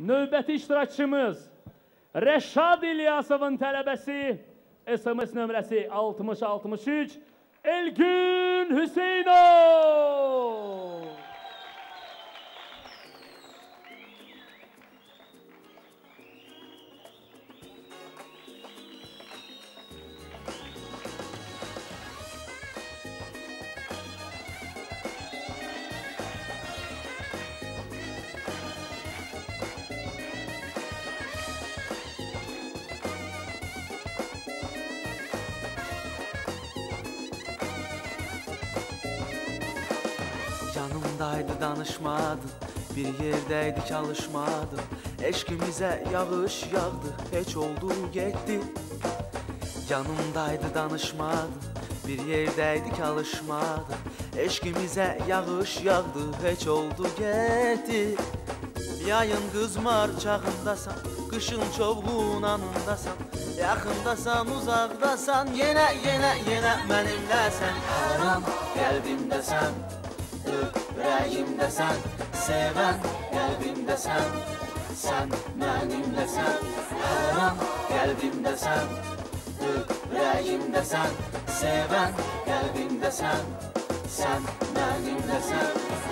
növbəti iştirakçımız Rəşad İlyasovun tələbəsi SMS nömrəsi 6063 Elgün Hüseynov. Yanımdaydı danışmadı Bir yerdeydik alışmadı Eşkimize yağış yağdı Heç oldu gitti. Yanımdaydı danışmadı Bir yerdeydik alışmadı Eşkimize yağış yağdı Heç oldu gitti. Yayın qızmar çağındasan Qışın çovğun anındasan Yaxındasan, uzaqdasan Yenə, yenə, yenə mənimləsən Aram qəlbimdəsən Ürəyimdəsən Sevən qəlbimdəsən Sən mənimləsən Aram qəlbimdəsən Ürəyimdəsən Sevən qəlbimdəsən Sən mənimləsən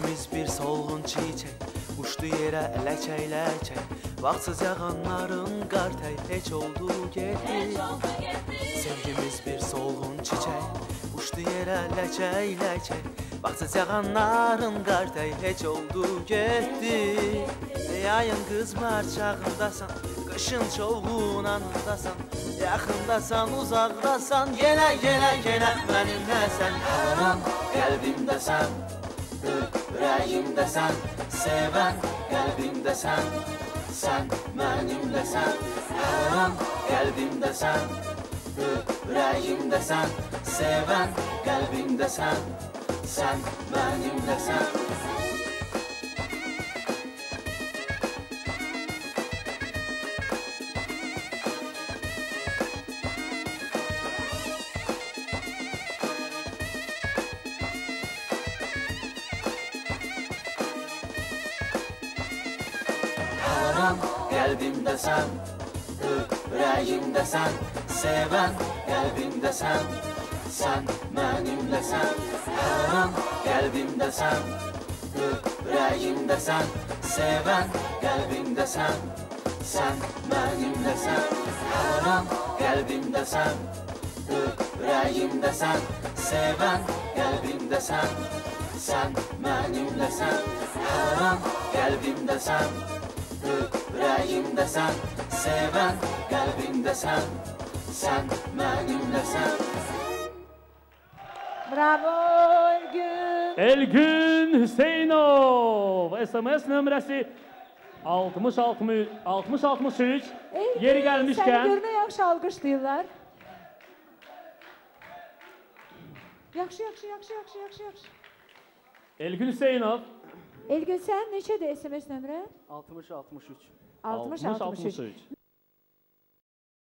Sevgimiz bir solğun çiçək Uçdu yerə ləkək ləkək Vaxtsız yağanların qartək Heç oldu getdi Sevgimiz bir solğun çiçək Uçdu yerə ləkək ləkək Vaxtsız yağanların qartək Heç oldu getdi Yayın qızmar çağındasan Qışın çovğun anındasan. Yaxındasan, uzaqdasan Yenə, yenə, yenə mənimləsən Aram qəlbimdəsən Ürəyimdəsən, sevən qəlbimdəsən Sən mənimləsən, aram qəlbimdəsən Ürəyimdəsən, sevən qəlbimdəsən Sən mənimləsən Aram qəlbimdəsən Ürəyimdəsən Sevən qəlbimdəsən Sən mənimləsən Aram qəlbimdəsən Ürəyimdəsən Sevən qəlbimdəsən Sən mənimləsən Aram qəlbimdəsən Ürəyimdəsən Sevən qəlbimdəsən Sən mənimləsən Aram qəlbimdəsən Ürəyimdəsən Sevən qəlbimdəsən Sən mənimləsən Bravo Elgün. Elgün Hüseynov. SMS nömrəsi 60 60 63. Elgün, Yeri Səni gəlmişkən görünə yaxşı alqışlayırlar. Yaxşı, yaxşı, yaxşı, yaxşı, yaxşı, yaxşı. Elgün Hüseynov Elgün sən neçədir SMS nömrə? 60 63 60 60 63. 63.